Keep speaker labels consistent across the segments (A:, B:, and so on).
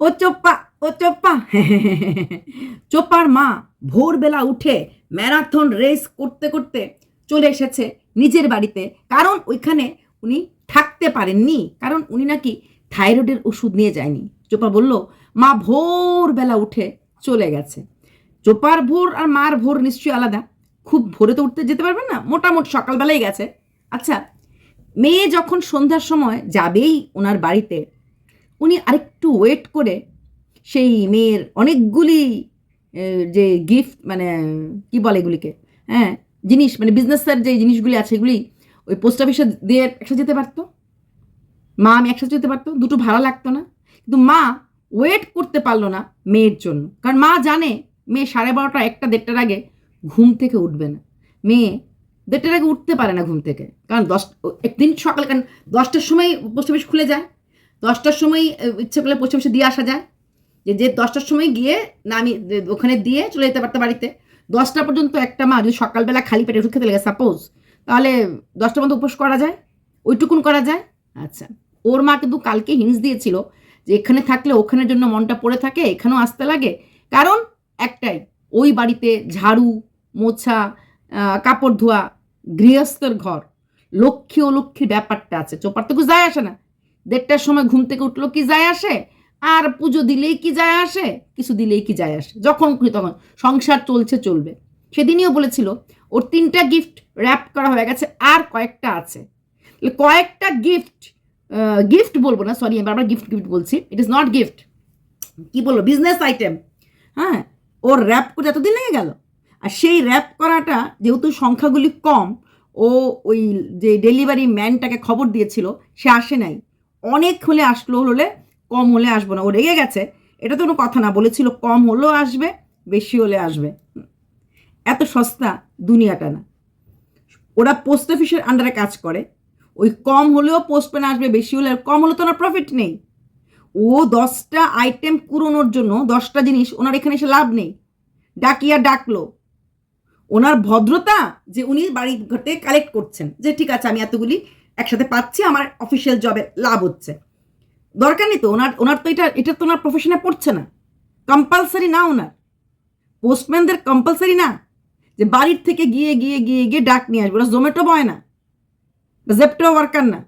A: ও চোপ্পা ও চোপ্পা। চোপ্পার মা ভোরবেলা উঠে ম্যারাথন রেস করতে করতে চলে এসেছে নিজের বাড়িতে। কারণ ওইখানে উনি থাকতে পারেননি। কারণ উনি নাকি থাইরয়েডের ওষুধ নিয়ে যায়নি। চোপা বলল, মা ভোরবেলা উঠে চলে গেছে। চোপার ভোর আর মার ভোর নিশ্চয়ই আলাদা। খুব ভোরে তো উঠতে যেতে পারবেন না, মোটামুটি সকালবেলাই গেছে। আচ্ছা মেয়ে যখন সন্ধ্যার সময় যাবেই ওনার বাড়িতে উনি আরেকটু ওয়েট করে সেই মেয়ের অনেকগুলি যে গিফট মানে কি বলে এগুলিকে? হ্যাঁ জিনিস মানে বিজনেসের যে জিনিসগুলি আছে এগুলি ওই পোস্ট অফিসে দিয়ে একসাথে যেতে পারতো। মা, আমি একসাথে যেতে পারতো দুটো ভাড়া লাগতো না। কিন্তু মা ওয়েট করতে পারল না মেয়ের জন্য। কারণ মা জানে, মেয়ে সাড়ে বারোটা, একটা, দেড়টার আগে ঘুম থেকে উঠবে না। মেয়ে দেড়টার আগে উঠতে পারে না ঘুম থেকে। কারণ দশ, একদিন সকালে, কারণ দশটার সময় পোস্ট অফিস খুলে যায়। দশটার সময় ইচ্ছে করলে অফিসে দিয়ে আসা যায়। যে যে দশটার সময় গিয়ে না আমি ওখানে দিয়ে চলে যেতে পারতো বাড়িতে। দশটা পর্যন্ত একটা মা, যদি সকালবেলা খালি পেটে ওষুধ খেতে লাগে সাপোজ তাহলে দশটা পর্যন্ত উপোস করা যায়, ওইটুকুন করা যায়। আচ্ছা ওর মা কিন্তু কালকে হিংস দিয়েছিল যে, এখানে থাকলে ওখানের জন্য মনটা পড়ে থাকে, এখানেও আসতে লাগে। কারণ একটাই, ওই বাড়িতে ঝাড়ু, মোছা কাপড় ধোয়া, গৃহস্থের ঘর, লক্ষ্মী ও লক্ষ্মীর ব্যাপারটা আছে। চোপার তো কিছু যায় আসে না। দেড়টার সময় ঘুম থেকে উঠল কি যায় আসে? আর পুজো দিলেই কি যায় আসে? কিছু দিলেই কি যায় আসে। যখন তখন। সংসার চলছে, চলবে। সেদিনইও বলেছিল, ওর তিনটা গিফট র্যাপ করা হয়ে গেছে, আর কয়েকটা আছে। কয়েকটা গিফট গিফট বলব না সরি আমি বারবার গিফট গিফট বলছি। ইট ইজ নট গিফট কি বলব? বিজনেস আইটেম হ্যাঁ? ওর র্যাপ করে এতদিন লেগে গেল। আর সেই র্যাপ করাটা, যেহেতু সংখ্যাগুলি কম, ও ওই যে ডেলিভারি ম্যানটাকে খবর দিয়েছিল, সে আসে নাই। অনেক হলে আসলো হলে কম হলে আসব না। ও রেগে গেছে। এটা তো কোনো কথা না। বলেছিল কম হলেও আসবে, বেশি হলে আসবে। এত সস্তা দুনিয়াটা না। ওরা পোস্ট অফিসের আন্ডারে কাজ করে। ওই কম হলেও পোস্ট পোস্টম্যান আসবে, বেশি হলে কম হলে তো ওনার প্রফিট নেই। ও দশটা আইটেম কুড়োনোর জন্য, দশটা জিনিস ওনার এখানে এসে লাভ নেই। ডাকিয়া ডাকলো। ওনার ভদ্রতা যে উনি বাড়ি ঘটে কালেক্ট করছেন। যে ঠিক আছে, আমি এতগুলি একসাথে পাচ্ছি, আমার অফিসিয়াল জবে লাভ হচ্ছে। দরকার নেই তো, ওনার ওনার তো এটা এটা তো ওনার প্রফেশনে পড়ছে না। কম্পালসারি না ওনার। পোস্টম্যানদের কম্পালসারি না। যে বাড়ির থেকে গিয়ে গিয়ে গিয়ে গিয়ে ডাক নিয়ে আসবে, ওরা জোম্যাটো বয় না। জেপটো ওয়ার্কার না।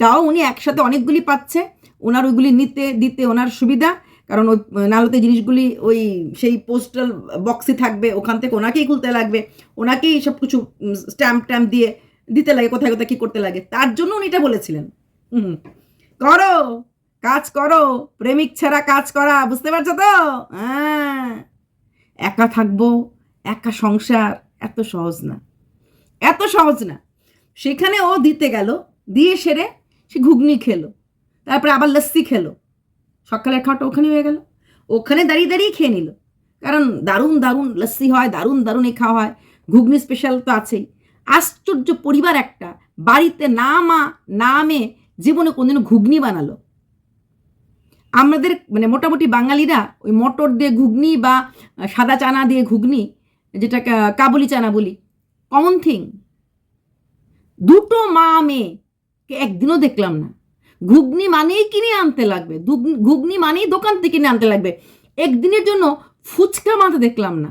A: তাও উনি একসাথে অনেকগুলি পাচ্ছে, ওনার ওইগুলি নিতে, দিতে ওনার সুবিধা, কারণ ওই, নালতে জিনিসগুলি ওই সেই পোস্টাল বক্সে থাকবে, ওখান থেকে ওনাকেই খুলতে লাগবে, ওনাকেই সব কিছু স্ট্যাম্প ট্যাম্প দিয়ে দিতে লাগে, কোথায় কোথায়, কী করতে লাগে। তার জন্য উনি এটা বলেছিলেন। হুম করো, কাজ করো, প্রেমিক ছাড়া কাজ করা, বুঝতে পারছ তো? হ্যাঁ। একা থাকব, একা সংসার, এত সহজ না। এত সহজ না। সেখানে ও দিতে গেল, দিয়ে সেরে সে ঘুগনি খেলো। তারপরে আবার লস্যি খেলো। সকালের খাওয়াটা ওখানে হয়ে গেল। ওখানে দাঁড়িয়ে দাঁড়িয়ে খেয়ে নিল। কারণ দারুণ দারুণ লস্যি হয়, দারুণ দারুণ এই খাওয়া হয়। ঘুগনি স্পেশাল তো আছেই। আশ্চর্য পরিবার একটা। বাড়িতে না মা, না মেয়ে, জীবনে কোনদিনও ঘুগনি বানালো। আমাদের মানে মোটামুটি বাঙালিরা ওই মটর দিয়ে ঘুগনি বা সাদা চানা দিয়ে ঘুগনি যেটা কাবুলি চানা বলি কমন থিং দুটো মা মেয়েকে একদিনও দেখলাম না। ঘুগনি মানেই কিনে আনতে লাগবে। ঘুগনি মানেই দোকান থেকে কিনে আনতে লাগবে। একদিনের জন্য ফুচকা মাতে দেখলাম না।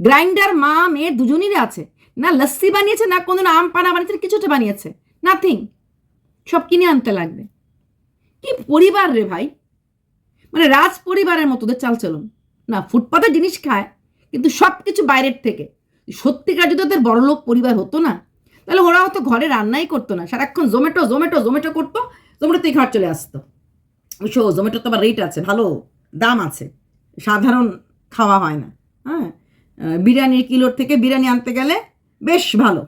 A: গ্রাইন্ডার মা, মেয়ে দুজনেরই আছে। না লস্যি বানিয়েছে, না কোনো আম পানা বানিয়েছে কিছুটা বানিয়েছে। নাথিং সব কিনে আনতে লাগবে। কি পরিবার রে ভাই? মানে রাজ পরিবারের মতো ওদের চাল চলুন। না ফুটপাতের জিনিস খায়, কিন্তু সব কিছু বাইরের থেকে। সত্যিকার যদি ওদের বড়লোক পরিবার হতো না, তাহলে ওরা হয়তো ঘরে রান্নাই করতো না। সারাক্ষণ জোম্যাটো জোম্যাটো জোম্যাটো করতো, জোম্যাটোতেই ঘর চলে আসতো। ওইসব জোম্যাটোর তো আবার রেট আছে, ভালো, দাম আছে। সাধারণ খাওয়া হয় না। হ্যাঁ? বিরিয়ানির কিলোর থেকে বিরিয়ানি আনতে গেলে বেশ ভালো।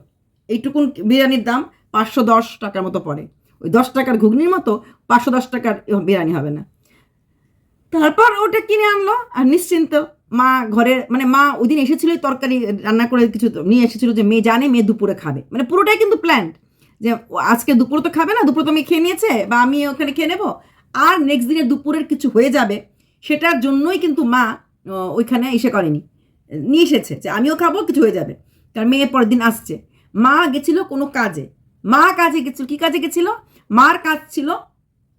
A: এইটুকুন বিরিয়ানির দাম পাঁচশো দশ টাকার মতো পড়ে। ওই দশ টাকার ঘুগনির মতো পাঁচশো দশ টাকার বিরিয়ানি হবে না। তারপর ওটা কিনে আনলো, আর নিশ্চিন্ত মা ঘরে মানে মা ওই দিন এসেছিল তরকারি রান্না করে কিছু নিয়ে এসেছিল যে মেয়ে জানে, মেয়ে দুপুরে খাবে। মানে পুরোটাই কিন্তু প্ল্যান্ড যে আজকে দুপুরে তো খাবে না, দুপুরে তো মেয়ে খেয়ে নিয়েছে বা আমি ওখানে খেয়ে নেব। আর নেক্সট দিনে দুপুরের কিছু হয়ে যাবে, সেটার জন্যই কিন্তু মা ওইখানে এসে করেনি। নিয়ে এসেছে যে আমিও খাব, কিছু হয়ে যাবে। কারণ মেয়ে পরের দিন আসছে। মা গেছিল কোনো কাজে। মা কাজে গেছিল, কী কাজে গেছিল? মার কাজ ছিল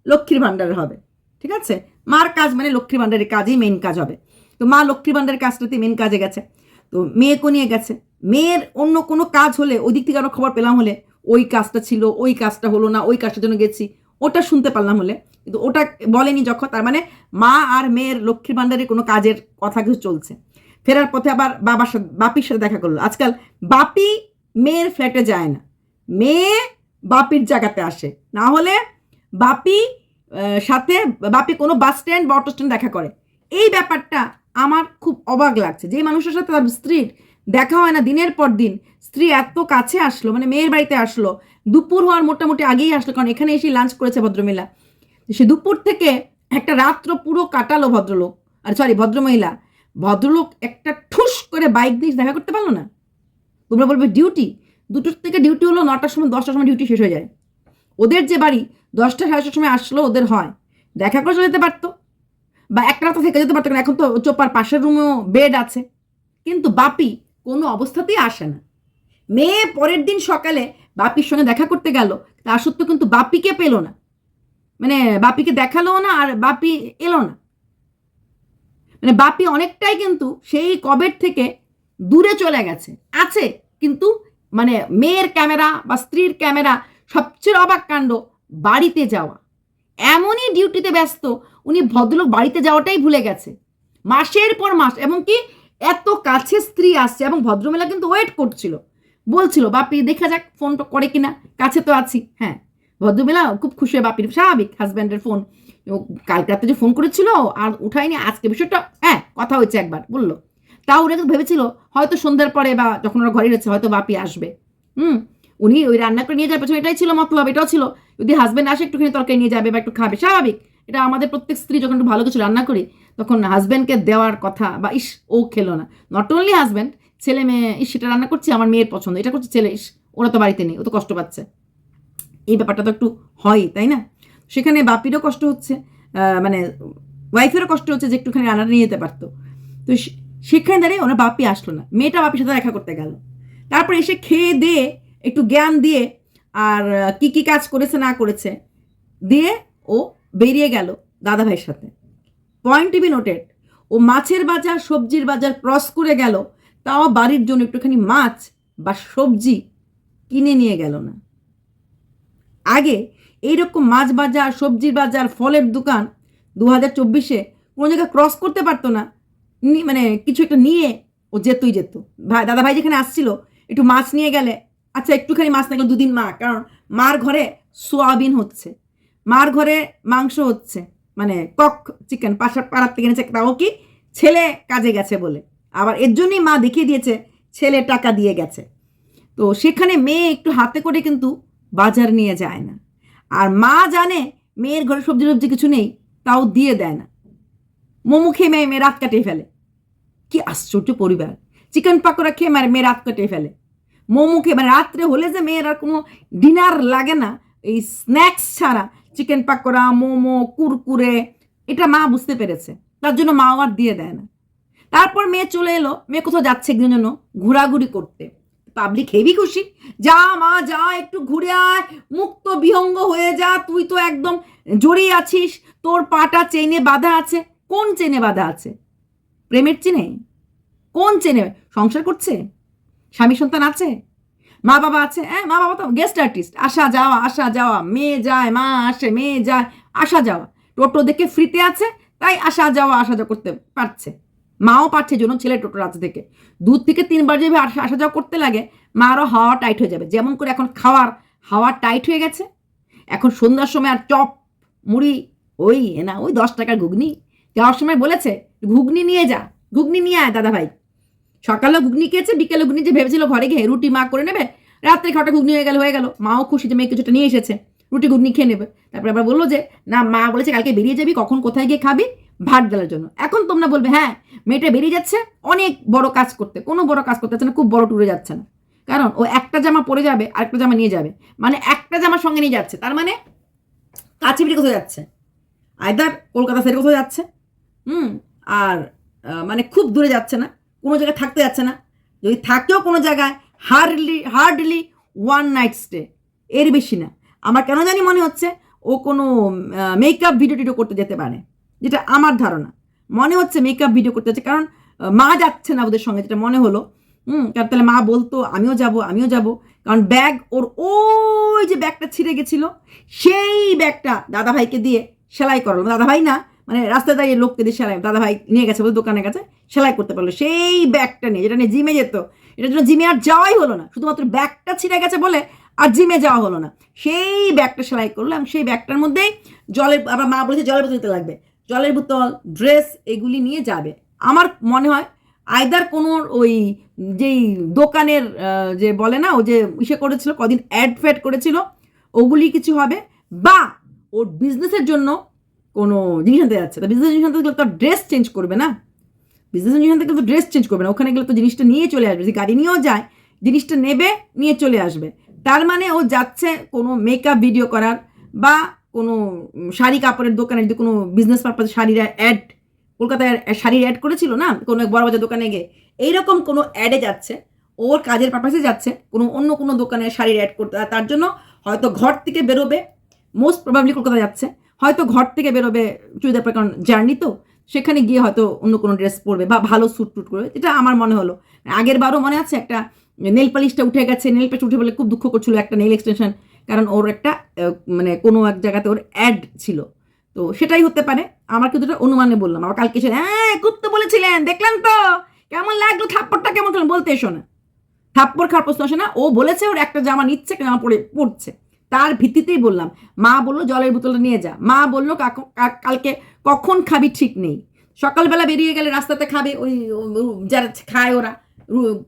A: লক্ষ্মীর ভাণ্ডার হবে, ঠিক আছে? মার কাজ মানে লক্ষ্মীর ভাণ্ডারের কাজই মেন কাজ হবে। তো মা লক্ষ্মীর ভাণ্ডারের কাজটাতে মেন কাজে গেছে। তো মেয়েকে নিয়ে গেছে। মেয়ের অন্য কোনো কাজ হলে, ওই দিক থেকে আরও খবর পেলাম হলে, ওই কাজটা ছিল, ওই কাজটা হলো না, ওই কাজটার জন্য গেছি। ওটা শুনতে পারলাম হলে। কিন্তু ওটা বলেনি যখন, তার মানে মা আর মেয়ের লক্ষ্মীর ভাণ্ডারে কোনো কাজের কথা কিছু চলছে। ফেরার পথে আবার বাবার সাথে, বাপির সাথে দেখা করল। আজকাল বাপি মেয়ের ফ্ল্যাটে যায় না। মেয়ে বাপির জায়গাতে আসে। না হলে বাপি সাথে, বাপি কোনো বাস স্ট্যান্ড বা অটো স্ট্যান্ড দেখা করে। এই ব্যাপারটা আমার খুব অবাক লাগছে। যে মানুষের সাথে তার স্ত্রীর দেখা হয় না দিনের পর দিন, স্ত্রী এত কাছে আসলো মানে মেয়ের বাড়িতে আসলো, দুপুর হওয়ার মোটামুটি আগেই আসলো, কারণ এখানে এসে লাঞ্চ করেছে ভদ্রমহিলা। সে দুপুর থেকে একটা রাত্র পুরো কাটালো ভদ্রলোক, আর সরি ভদ্রমহিলা। ভদ্রলোক একটা ঠুস করে বাইক দিয়ে দেখা করতে পারল না? তোমরা বলবে, ডিউটি? দুটোর থেকে ডিউটি হলো নটার সময়, দশটার সময় ডিউটি শেষ হয়ে যায়। ওদের যে বাড়ি, দশটা সাড়ে সময় আসলো, ওদের হয়। দেখা করে চলে যেতে পারতো? বা একটা রাত থেকে যেতে পারতো কারণ এখন তো চোপার পাশের রুমেও বেড আছে। কিন্তু বাপি কোনো অবস্থাতেই আসে না। মেয়ে পরের দিন সকালে বাপির সঙ্গে দেখা করতে গেল, তা সত্ত্বেও কিন্তু বাপিকে পেল না। মানে বাপিকে দেখাল না আর বাপি এলো না। মানে বাপি অনেকটাই কিন্তু সেই কবের থেকে দূরে চলে গেছে। আছে, কিন্তু মানে মেয়ের ক্যামেরা বা স্ত্রীর ক্যামেরা সবচেয়ে অবাক কাণ্ড, বাড়িতে যাওয়া। এমনই ডিউটিতে ব্যস্ত, উনি ভদ্রলোক বাড়িতে যাওয়াটাই ভুলে গেছে। মাসের পর মাস, এবং কি এত কাছে স্ত্রী আসছে, এবং ভদ্রমেলা কিন্তু ওয়েট করছিল। বলছিল, বাপি, দেখা যাক ফোনটা করে কিনা, কাছে তো আছি। হ্যাঁ ভদ্রমেলা খুব খুশি বাপির, স্বাভাবিক হাজব্যান্ডের ফোন ও কালকে রাতে যে ফোন করেছিল আর উঠায়নি, আজকে বিষয়টা হ্যাঁ কথা হয়েছে একবার, বলল। তাও ওরা ভেবেছিল, হয়তো সন্ধ্যার পরে বা যখন ওরা ঘরে রয়েছে, হয়তো বাপি আসবে। হুম, উনি ওই রান্না করে নিয়ে যাওয়ার পেছনে এটাই ছিল মতলব, এটাও ছিল। যদি হাজব্যান্ড আসে, একটুখানি তরকারি নিয়ে যাবে বা একটু খাবে, স্বাভাবিক। এটা আমাদের প্রত্যেক স্ত্রী যখন একটু ভালো কিছু রান্না করি, তখন হাজব্যান্ডকে দেওয়ার কথা বা ইস, ও খেলো না। নট অনলি হাজব্যান্ড ছেলে মেয়ে, ইস, সেটা রান্না করছি, আমার মেয়ের পছন্দ, এটা করছে ছেলে, ইস, ওরা তো বাড়িতে নেই, ও তো কষ্ট পাচ্ছে। এই ব্যাপারটা তো একটু হয়, তাই না? সেখানে বাপিরও কষ্ট হচ্ছে মানে ওয়াইফেরও কষ্ট হচ্ছে যে একটুখানি রান্নাটা নিয়ে যেতে পারতো। তো সেখানে দাঁড়িয়ে ওনার বাপি আসলো না। মেয়েটা বাপির সাথে দেখা করতে গেল। তারপর এসে খেয়ে দিয়ে, একটু জ্ঞান দিয়ে, আর কি কি কাজ করেছে না করেছে, দিয়ে ও বেরিয়ে গেল দাদা ভাইয়ের সাথে। পয়েন্ট বি নোটেড ও মাছের বাজার, সবজির বাজার ক্রস করে গেল। তাও বাড়ির জন্য একটুখানি মাছ বা সবজি কিনে নিয়ে গেল না। আগে এইরকম মাছ বাজার, সবজির বাজার, ফলের দোকান দু হাজার চব্বিশে কোনো জায়গায় ক্রস করতে পারতো না। মানে কিছু একটা নিয়ে ও যেতই যেত। ভাই দাদা ভাই যেখানে আসছিল, একটু মাছ নিয়ে গেলে আচ্ছা একটুখানি মাছ না গেলে দুদিন মা, কারণ মার ঘরে সোয়াবিন হচ্ছে, মার ঘরে মাংস হচ্ছে মানে কক চিকেন পাশার পাড়ার থেকে এনেছে, তাও কি ছেলে কাজে গেছে বলে। আবার এর জন্যই মা দেখিয়ে দিয়েছে, ছেলে টাকা দিয়ে গেছে। তো সেখানে মেয়ে একটু হাতে করে কিন্তু বাজার নিয়ে যায় না। আর মা জানে মেয়ের ঘরে সবজি টবজি কিছু নেই, তাও দিয়ে দেয় না। মোমো খেয়ে মেয়ে মেয়ে রাত কাটিয়ে ফেলে। কি আশ্চর্য পরিবার। চিকেন পাকোড়া খেয়ে মেয়ে মেয়ে রাত কাটিয়ে ফেলে। মোমো খেয়ে মানে রাত্রে হলে যে মেয়ের আর কোনো ডিনার লাগে না, এই স্ন্যাক্স ছাড়া চিকেন পাকোড়া, মোমো, কুরকুরে, এটা মা বুঝতে পেরেছে। তার জন্য মা আর দিয়ে দেয় না। তারপর মেয়ে চলে এলো। মেয়ে কোথাও যাচ্ছে একদিনের জন্য ঘোরাঘুরি করতে। পাবলিক হেভি খুশি। যা মা, যা, একটু ঘুরে আয়। মুক্ত বিহঙ্গ হয়ে যা, তুই তো একদম জড়িয়ে আছিস। তোর পাটা চেনে বাঁধা আছে। কোন চেনে বাঁধা আছে? প্রেমের চেনে? কোন চেনে? সংসার করছে? স্বামী সন্তান আছে? মা বাবা আছে? হ্যাঁ মা বাবা তো গেস্ট আর্টিস্ট আসা যাওয়া আসা যাওয়া। মেয়ে যায়, মা আসে, মেয়ে যায়। আসা যাওয়া। টোটো দেখে ফ্রিতে আছে, তাই আসা যাওয়া আসা যাওয়া করতে পারছে। মাও পারছে জন্য ছেলে টোটোর আছে থেকে। দু থেকে তিনবার আসা আসা যাওয়া করতে লাগে, মারও হাওয়া টাইট হয়ে যাবে। যেমন করে এখন খাওয়ার হাওয়া টাইট হয়ে গেছে। এখন সন্ধ্যার সময় আর চপ, মুড়ি, ওই না, ওই দশ টাকার ঘুগনি। যাওয়ার সময় বলেছে, ঘুগনি নিয়ে যা, ঘুগনি নিয়ে আয় দাদা ভাই। সকালে ঘুগনি খেয়েছে, বিকেলে ঘুগনি যে ভেবেছিল ঘরে গিয়ে রুটি মা করে নেবে, রাত্রে খাওয়াটা ঘুগনি হয়ে গেল হয়ে গেল। মাও খুশি যে মেয়ে কিছুটা নিয়ে এসেছে, রুটি ঘুগনি খেয়ে নেবে। তারপরে আবার বলল যে, না, মা বলেছে কালকে বেরিয়ে যাবি, কখন কোথায় গিয়ে খাবি? ভাত ডালার জন্য। এখন তোমরা বলবে হ্যাঁ মেয়েটা বেরিয়ে যাচ্ছে, অনেক বড় কাজ করতে, কোনো বড় কাজ করতে যাচ্ছে না, খুব বড় ট্যুরে যাচ্ছে না। কারণ ও একটা জামা পরে যাবে, আরেকটা জামা নিয়ে যাবে। মানে একটা জামা সঙ্গে নিয়ে যাচ্ছে। তার মানে কাছে পিঠে কোথাও যাচ্ছে। আয়দার কলকাতা সাইডে কোথাও যাচ্ছে। হুম? আর মানে খুব দূরে যাচ্ছে না। কোনো জায়গায় থাকতে যাচ্ছে না। যদি থাকেও কোনো জায়গায় hardly hardly one night stay এর বেশি না। আমার কেন জানি মনে হচ্ছে ও কোনো মেকআপ ভিডিও টিডিও করতে যেতে পারে। যেটা আমার ধারণা। মনে হচ্ছে মেকআপ ভিডিও করতে যাচ্ছে। কারণ মা যাচ্ছে না ওদের সঙ্গে। যেটা মনে হলো হুম কারণ তাহলে মা বলতো, আমিও যাব আমিও যাব। কারণ ব্যাগ ওর ওই যে ব্যাগটা ছিঁড়ে গেছিল, সেই ব্যাগটা দাদাভাইকে দিয়ে সেলাই করালো। দাদাভাই না মানে রাস্তায় দাঁড়িয়ে লোককে দিয়ে সেলাই, দাদাভাই নিয়ে গেছে বলে দোকানের কাছে, সেলাই করতে পারল। সেই ব্যাগটা নিয়ে, যেটা নিয়ে জিমে যেত, এটার জন্য জিমে আর যাওয়াই হলো না। শুধুমাত্র ব্যাগটা ছিঁড়ে গেছে বলে আর জিমে যাওয়া হলো না। সেই ব্যাগটা সেলাই করল এবং সেই ব্যাগটার মধ্যেই জলের, আবার মা বলেছে জলের বোতল নিতে লাগবে। জলের বোতল, ড্রেস, এগুলি নিয়ে যাবে। আমার মনে হয় আয়দার কোনো ওই যেই দোকানের যে বলে না, ও যে ইসে করেছিল, কদিন অ্যাড ফ্যাড করেছিল, ওগুলি কিছু হবে, বা ওর বিজনেসের জন্য কোনো জিনিস আনতে যাচ্ছে। তা বিজনেস জিনিস আনতে গেলে তো ড্রেস চেঞ্জ করবে না। বিজনেস জিনিস আনতে গেলে তো ড্রেস চেঞ্জ করবে না। ওখানে গেলে তো জিনিসটা নিয়ে চলে আসবে। যদি গাড়ি নিয়েও যায়, জিনিসটা নেবে, নিয়ে চলে আসবে। তার মানে ও যাচ্ছে কোনো মেকআপ ভিডিও করার, বা কোনো শাড়ি কাপড়ের দোকানে যদি কোনো বিজনেস পারপাসে শাড়ির অ্যাড কলকাতায় শাড়ির অ্যাড করেছিল না? কোনো বড় বাজার দোকানে গিয়ে। এইরকম কোনো অ্যাডে যাচ্ছে, ওর কাজের পারপাসে যাচ্ছে, কোনো অন্য কোনো দোকানে শাড়ির অ্যাড করতে তার জন্য হয়তো ঘর থেকে বেরোবে মোস্ট প্রবাবলি কলকাতা যাচ্ছে, হয়তো ঘর থেকে বেরোবে চুড়িদার পরে, কারণ জার্নি তো, সেখানে গিয়ে হয়তো অন্য কোনো ড্রেস পরবে বা ভালো স্যুট টুট করবে এটা আমার মনে হলো। আগের বারও মনে আছে একটা নেল পালিশটা উঠে গেছে নেল পালিশ উঠে বলে খুব দুঃখ করছিল একটা নেল এক্সটেনশন কারণ ওর একটা মানে কোনো এক জায়গাতে ওর অ্যাড ছিল। তো সেটাই হতে পারে। আমার কিন্তু অনুমানে বললাম। আবার কালকে এসে হ্যাঁ খুব তো বলেছিলেন দেখলেন তো। কেমন লাগল থাপ্পড়টা, কেমন খেলেন বলতে এসো না। থাপ্পড় খাওয়ার প্রশ্ন আসে না। ও বলেছে, ওর একটা জামা নিচ্ছে জামা পরে পড়ছে তার ভিত্তিতেই বললাম। মা বলল, জলের বোতলটা নিয়ে যা। মা বলল কালকে কখন খাবি ঠিক নেই। সকালবেলা বেরিয়ে গেলে রাস্তাতে খাবে ওই যারা খায় ওরা।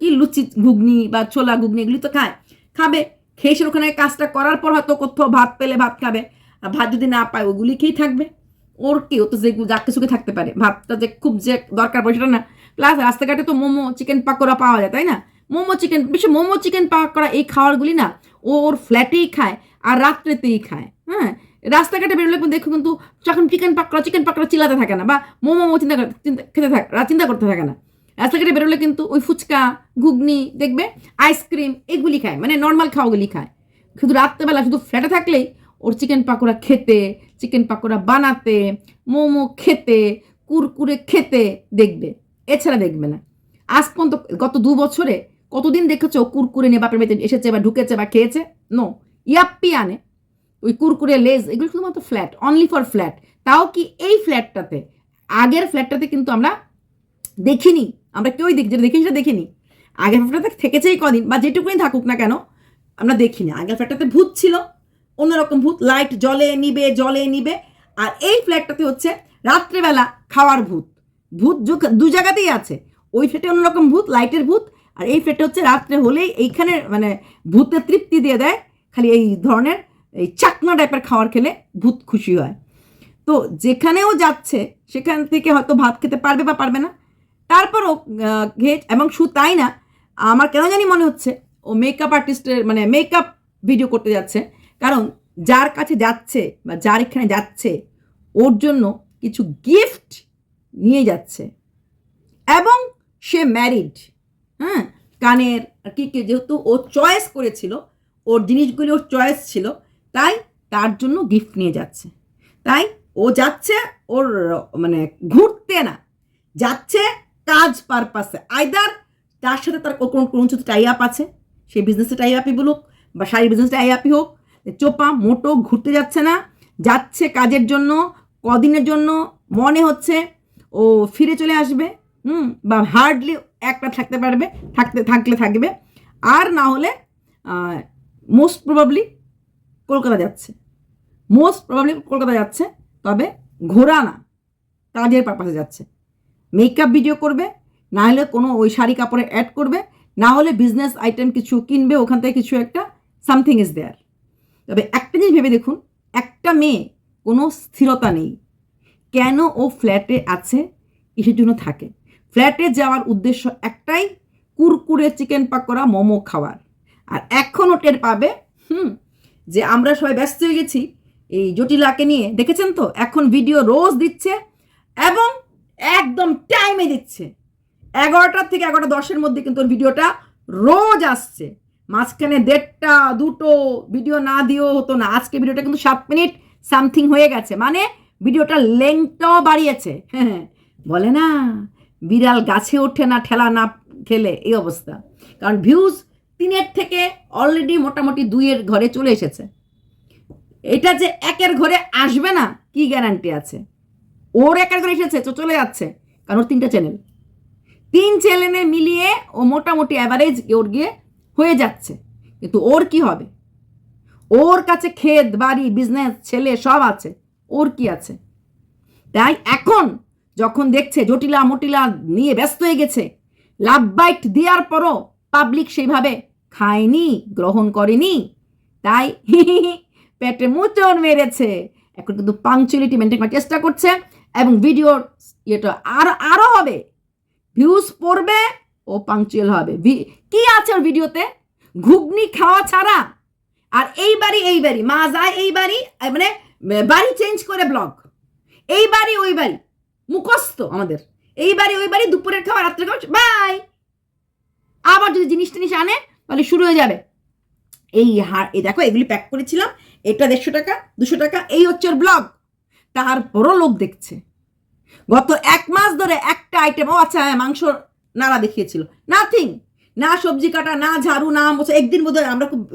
A: কি লুচি ঘুগনি বা ছোলা ঘুগনি এগুলি তো খায়। খাবে। খেয়ে সে ওখানে কাজটা করার পর হয়তো কোথাও ভাত পেলে ভাত খাবে। ভাত যদি না পায়, ওগুলি খেয়েই থাকবে। ওর কি ও তো যে যা কিছুকে থাকতে পারে। ভাতটা যে খুব যে দরকার পড়ে সেটা না। প্লাস রাস্তাঘাটে তো মোমো চিকেন পাকোড়া পাওয়া যায়, তাই না? মোমো চিকেন বেশি মোমো চিকেন পাকোড়া এই খাওয়ারগুলি না, ও ওর ফ্ল্যাটেই খায় আর রাত্রেতেই খায়। হ্যাঁ? রাস্তাঘাটে বেরোলে দেখো কিন্তু যখন চিকেন পাকোড়া চিকেন পাকোড়া চিলাতে থাকে না বা মোমো মোমো চিন্তা চিন্তা খেতে থাকে চিন্তা করতে থাকে না। রাস্তাঘাটে বেরোলে কিন্তু ওই ফুচকা, ঘুগনি, দেখবে আইসক্রিম এগুলি খায়। মানে নর্মাল খাওয়াগুলি খায়। শুধু রাত্রেবেলা শুধু ফ্ল্যাটে থাকলেই ওর চিকেন পাকোড়া খেতে চিকেন পাকোড়া বানাতে, মোমো খেতে, কুরকুরে খেতে দেখবে। এছাড়া দেখবে না। আজ পর্যন্ত গত দু বছরে কতদিন দেখেছ কুরকুরে নিয়ে বাপের বাড়িতে এসেছে বা ঢুকেছে বা খেয়েছে? নো ইয়াপ্পি আনে ওই কুরকুরে, লেজ, এগুলো শুধুমাত্র ফ্ল্যাট অনলি ফর ফ্ল্যাট তাও কি এই ফ্ল্যাটটাতে আগের ফ্ল্যাটটাতে কিন্তু আমরা দেখিনি। আমরা কেউই দেখি, যেটা দেখি সেটা দেখিনি। আগের ফ্ল্যাটটাতে থেকেছেই কদিন, বা যেটুকুই থাকুক না কেন, আমরা দেখিনি। আগের ফ্ল্যাটটাতে ভূত ছিল। অন্যরকম ভূত লাইট জলে নিবে জলে নিবে। আর এই ফ্ল্যাটটাতে হচ্ছে রাত্রেবেলা খাওয়ার ভূত। ভূত দু জায়গাতেই আছে। ওই ফ্ল্যাটে অন্যরকম ভূত লাইটের ভূত, আর এই ফ্ল্যাটে হচ্ছে রাত্রে হলেই এইখানে মানে ভূতের তৃপ্তি দিয়ে দেয়। খালি এই ধরনের এই চাকনা টাইপের খাওয়ার খেলে ভূত খুশি হয়। তো যেখানেও যাচ্ছে, সেখান থেকে হয়তো ভাত খেতে পারবে বা পারবে না। তারপরও ঘেট এবং শুধু তাই না, আমার কেন জানি মনে হচ্ছে, ও মেকআপ আর্টিস্টের মানে মেকআপ ভিডিও করতে যাচ্ছে। কারণ যার কাছে যাচ্ছে বা যার এখানে যাচ্ছে, ওর জন্য কিছু গিফট নিয়ে যাচ্ছে। এবং সে ম্যারিড হ্যাঁ? কানের, কি কি, যেহেতু ও চয়েস করেছিল, ওর জিনিসগুলি ওর চয়েস ছিল, তাই তার জন্য গিফট নিয়ে যাচ্ছে। তাই ও যাচ্ছে ওর মানে ঘুরতে না, যাচ্ছে কাজ পারপাসে আইদার তার সাথে তার কোনো কোনো কিছু টাই আপ আছে সেই বিজনেসে টাই আপই বলুক বা শাড়ি বিজনেস টাই আপই হোক চোপা মোটো ঘুরতে যাচ্ছে না, যাচ্ছে কাজের জন্য, কদিনের জন্য, মনে হচ্ছে ও ফিরে চলে আসবে, হুম, বা হার্ডলি একটা থাকতে পারবে, থাকতে, থাকলে থাকবে, আর না হলে মোস্ট প্রবাবলি কলকাতা যাচ্ছে। মোস্ট প্রবাবলি কলকাতা যাচ্ছে, তবে ঘোরা না কাজের পারপাসে যাচ্ছে। মেকআপ ভিডিও করবে, না হলে কোনো ওই শাড়ি কাপড়ে অ্যাড করবে, না হলে বিজনেস আইটেম কিছু কিনবে, ওখান থেকে কিছু একটা সামথিং ইজ দেয়ার তবে একটা জিনিস ভেবে দেখুন, একটা মেয়ে কোনো স্থিরতা নেই। কেন ও ফ্ল্যাটে আছে? কিসের জন্য থাকে? ফ্ল্যাটে যাওয়ার উদ্দেশ্য একটাই, কুরকুরে চিকেন পাকোড়া, মোমো খাওয়ার। আর এখনও টের পাবে, হুম, যে আমরা সবাই ব্যস্ত হয়ে গেছি। এই জটিলাকে নিয়ে, দেখেছেন তো? এখন ভিডিও রোজ দিচ্ছে এবং একদম টাইমে দিচ্ছে। এগারোটার থেকে এগারোটা দশের মধ্যে কিন্তু ওর ভিডিওটা রোজ আসছে। মাঝখানে দেড়টা, দুটো ভিডিও না দিয়েও হতো না। আজকে ভিডিওটা কিন্তু সাত মিনিট সামথিং হয়ে গেছে। মানে ভিডিওটা লেংটাও বাড়িয়েছে। হ্যাঁ বলে না, বিড়াল গাছে ওঠে না, ঠেলা না খেলে, এই অবস্থা। কারণ ভিউজ তিনের থেকে অলরেডি মোটামুটি দুইয়ের ঘরে চলে এসেছে। এটা যে একের ঘরে আসবে না, কি গ্যারান্টি আছে? ওর একের ঘরে এসেছে, তো চলে যাচ্ছে। কারণ ওর তিনটা চ্যানেল তিন চ্যানেলে মিলিয়ে ও মোটামুটি অ্যাভারেজ ওর গিয়ে হয়ে যাচ্ছে। কিন্তু ওর কি হবে? ওর কাছে ক্ষেত, বাড়ি বিজনেস ছেলে সব আছে। ওর কি আছে? তাই এখন যখন দেখছে জটিলা মটিলা নিয়ে ব্যস্ত হয়ে গেছে, লাভ বাইট দেওয়ার পরও পাবলিক সেইভাবে খায়নি, গ্রহণ করেনি। তাই পেটে মুচন মেরেছে। এখন কিন্তু পাংচুয়ালিটি মেনটেন করার চেষ্টা করছে এবং ভিডিওর ইয়েটা আরও আরও হবে। ভিউজ পড়বে ও পাংচুয়াল হবে। কি আছে ওর ভিডিওতে? ঘুগনি, খাওয়া ছাড়া। আর এই বাড়ি এই বাড়ি, মা যায় এই বাড়ি মানে বাড়ি চেঞ্জ করে ব্লগ এই বাড়ি, ওই বাড়ি, মুখস্থ আমাদের। এই বাড়ি, ওই বাড়ি, দুপুরের খাওয়া রাত্রে খাওয়া বাই আবার যদি জিনিস টিনিস আনে, তাহলে শুরু হয়ে যাবে। এই হার, এই দেখো, এগুলি প্যাক করেছিলাম। এটা দেড়শো টাকা, দুশো টাকা, এই হচ্ছে ওর ব্লগ তারপরও লোক দেখছে। গত এক মাস ধরে একটা আইটেম ও আচ্ছা হ্যাঁ মাংস নাড়া দেখিয়েছিল। নাথিং না সবজি কাটা, না ঝাড়ু, না মোছা একদিন বোধহয় আমরা খুব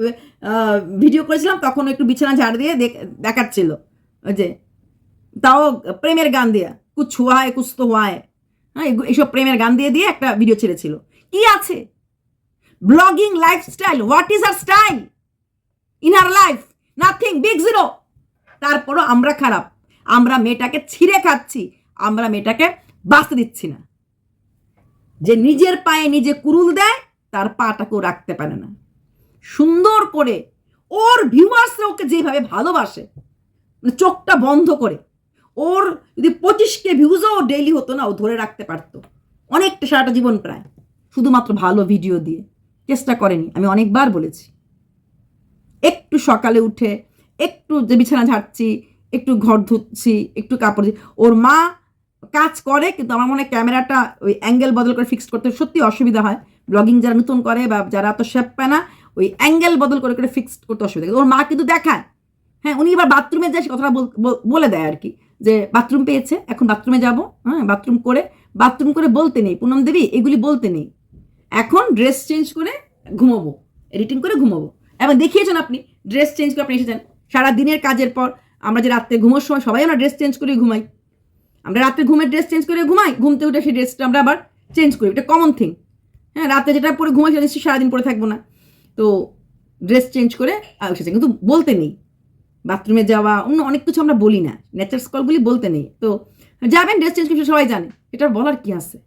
A: ভিডিও করেছিলাম, তখন একটু বিছানা ঝাড় দিয়ে দেখ- দেখাচ্ছিল। ওই যে, তাও প্রেমের গান দিয়া। কুছ হুয়া হয় কুছ তো হুয়া হ্যাঁ এইসব প্রেমের গান দিয়ে দিয়ে একটা ভিডিও ছেড়েছিল। কি আছে? Blogging lifestyle what is our style in our life nothing big zero তারপরও আমরা খারাপ। আমরা মেয়েটাকে ছিঁড়ে খাচ্ছি। আমরা মেয়েটাকে বাঁচতে দিচ্ছি না। যে নিজের পায়ে নিজে কুরুল দেয়, তার পাটাকেও রাখতে পারে না। সুন্দর করে ওর ভিউয়ার্সরা ওকে যেভাবে ভালোবাসে মানে চোখটা বন্ধ করে, ওর যদি পঁচিশকে ভিউজও ডেইলি হতো না, ও ধরে রাখতে পারতো। অনেকটা সারাটা জীবন প্রায়, শুধুমাত্র ভালো ভিডিও দিয়ে। চেষ্টা করেনি, আমি অনেকবার বলেছি। একটু সকালে উঠে, একটু যে বিছানা ঝাড়ছি, একটু ঘর ধুচ্ছি, একটু কাপড়। ওর মা কাজ করে, কিন্তু আমার মনে হয় ক্যামেরাটা ওই অ্যাঙ্গেল বদল করে ফিক্সড করতে সত্যি অসুবিধা হয়। ব্লগিং যারা নতুন করে বা যারা তো শেপ পায় না, ওই অ্যাঙ্গেল বদল করে করে ফিক্সড করতে অসুবিধা ওর মা কিন্তু দেখায়। হ্যাঁ উনি এবার বাথরুমে যায়, সে কথাটা বল- দেয় আর কি, যে বাথরুম পেয়েছে, এখন বাথরুমে যাব হ্যাঁ বাথরুম করে বাথরুম করে বলতে নেই, পুনম দেবী, এগুলি বলতে নেই। এখন ড্রেস চেঞ্জ করে ঘুমোবো এডিটিং করে ঘুমোবো। এবার দেখিয়েছেন আপনি ড্রেস চেঞ্জ করে আপনি এসেছেন। সারা দিনের কাজের পর আমরা যে রাত্রে ঘুমোর সময় সবাই আমরা ড্রেস চেঞ্জ করে ঘুমাই। আমরা রাত্রে ঘুমের ড্রেস চেঞ্জ করে ঘুমাই ঘুমতে উঠে সেই ড্রেসটা আমরা আবার চেঞ্জ করি। এটা কমন থিং হ্যাঁ রাতে যেটা পরে ঘুমাই সেটা সারাদিন পরে থাকব না। তো ড্রেস চেঞ্জ করে এসেছে কিন্তু বলতে নেই। বাথরুমে যাওয়া, অন্য অনেক কিছু আমরা বলি না। নেচার স্কলগুলি বলতে নেই। তো যাবেন ড্রেস চেঞ্জ করে সবাই জানে। এটা বলার কি আছে?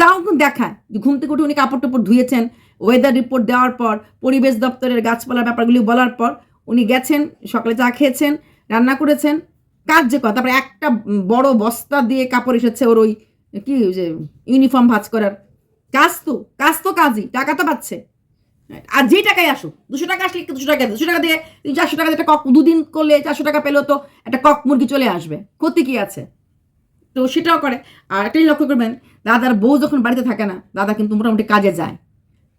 A: তাও কিন্তু দেখায় ঘুম থেকে উঠে উনি কাপড় টাপড় ধুয়েছেন ওয়েদার রিপোর্ট দেওয়ার পর, পরিবেশ দপ্তরের গাছপালার ব্যাপারগুলি বলার পর, উনি গেছেন, সকালে চা খেয়েছেন, রান্না করেছেন কাজ যে কথা তারপরে একটা বড় বস্তা দিয়ে কাপড় এসেছে ওর ওই, কি যে ইউনিফর্ম ভাজ করার। কাজ তো কাজ তো কাজই, টাকা তো পাচ্ছে। আর যে টাকায় আসুক, দুশো টাকা আসলে দুশো টাকা দুশো টাকা দিয়ে চারশো টাকা দিয়ে একটা কক, দুদিন করলে চারশো টাকা পেলেও তো একটা কক মুরগি চলে আসবে। ক্ষতি কি আছে? তো সেটাও করে। আর একটা জিনিস লক্ষ্য করবেন, দাদার বউ যখন বাড়িতে থাকে না, দাদা কিন্তু মোটামুটি কাজে যায়।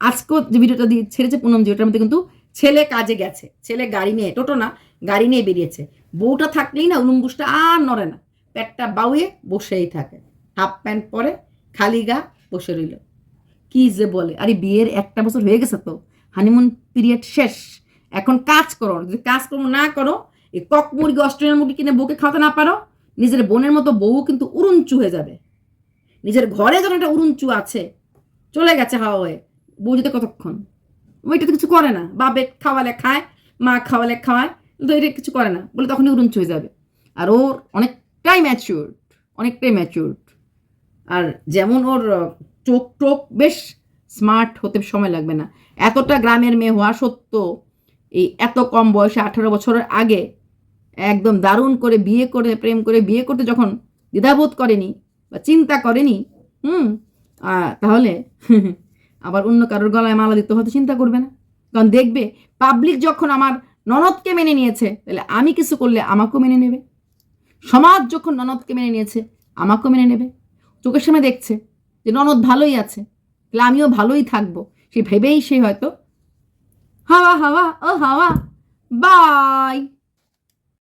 A: আজকেও যে ভিডিওটা দিয়ে ছেড়েছে, পুনম, যে ওটার মধ্যে কিন্তু ছেলে কাজে গেছে। ছেলে গাড়ি নিয়ে, টোটো না গাড়ি নিয়ে বেরিয়েছে। বউটা থাকলেই না উলুম্বুসটা আর নড়ে না। পেটটা বাউয়ে বসেই থাকে। হাফ প্যান্ট পরে খালি গা বসে রইল। কি যে বলে। আরে বিয়ের একটা বছর হয়ে গেছে তো। হানিমুন পিরিয়ড শেষ। এখন কাজ করো। যদি কাজকর্ম না করো, এই কক মুরগি অস্ট্রেলিয়ান মুরগি কিনে বউকে খাওয়াতে না পারো, নিজের বোনের মতো বউ কিন্তু উড়ুঞ্চু হয়ে যাবে। নিজের ঘরে যখন একটা উড়ুঞ্চু আছে। চলে গেছে হাওয়া হয়ে। বউ যেতে কতক্ষণ? ওইটা তো কিছু করে না। বাপে খাওয়ালে খায়, মা খাওয়ালে খাওয়ায়। এটা কিছু করে না, বলে তখনই উড়ুঞ্চু হয়ে যাবে। আর ওর অনেকটাই ম্যাচিউর অনেকটাই ম্যাচিউর আর যেমন ওর চোখ টোক বেশ স্মার্ট হতে সময় লাগবে না। এতটা গ্রামের মেয়ে হওয়া সত্ত্বেও এই এত কম বয়সে আঠারো বছরের আগে একদম দারুণ করে বিয়ে করে, প্রেম করে বিয়ে করতে যখন দ্বিধাবোধ করেনি বা চিন্তা করেনি, হুম তাহলে আবার অন্য কারোর গলায় মালা দিতে হয়তো চিন্তা করবে না। কারণ দেখবে পাবলিক যখন আমার ননদকে মেনে নিয়েছে, তাহলে আমি কিছু করলে আমাকেও মেনে নেবে। সমাজ যখন ননদকে মেনে নিয়েছে, আমাকেও মেনে নেবে। চোখের সামনে দেখছে যে ননদ ভালোই আছে, তাহলে আমিও ভালোই থাকব। সে ভেবেই সে হয়তো, হাওয়া হাওয়া, ও হাওয়া, বাই।